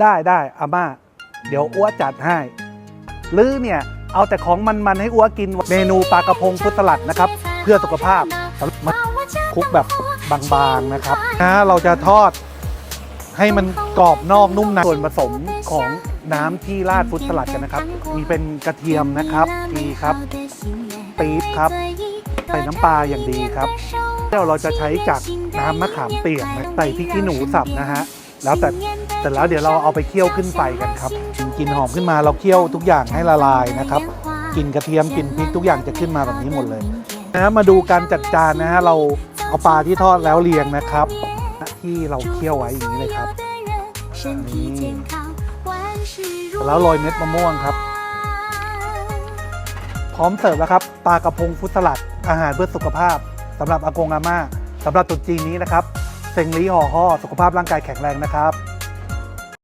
ได้ได้อาม่า เดี๋ยวอ้วจัดให้หรือเนี่ย เอาแต่ของมันๆให้อ้วกินเมนูปลากระพงฟุตสลัดนะครับ เพื่อสุขภาพมาคลุกแบบบางๆนะครับนะเราจะทอดให้มันกรอบนอกนุ่มในส่วนผสมของน้ำที่ราดฟุตสลัดกันนะครับ มีเป็นกระเทียมนะครับทีครับปี๊บครับใส่น้ำปลาอย่างดีครับเดี๋ยวเราจะใช้จากน้ำมะขามเปียกใส่พริกขี้หนูสับนะฮะแล้วแต่ แต่แล้วเดี๋ยวเราเอาไปเคี่ยวขึ้นไฟกันครับกลินหอมขึ้นมาเราเคี่ยวทุกอย่างให้ละลายนะครับกลิ่นกระเทียมกลิ่นพริกทุกอย่างจะขึ้นมาแบบนี้หมดเลยนะมาดูการจัดจานนะฮะเราเอาปลาที่ทอดแล้วเรียงนะครับ ที่เราเคี่ยวไว้อย่างนี้เลยครับนี่แล้วโรยเม็ดมะม่วงครับ พร้อมเสิร์ฟแล้วครับปลากระพงฟุตสลัดอาหารเพื่อสุขภาพสำหรับอากงอาม่าสำหรับตรุ๊จีนนี้นะครับเซงลีห่อห่อสุขภาพร่างกายแข็งแรงนะครับ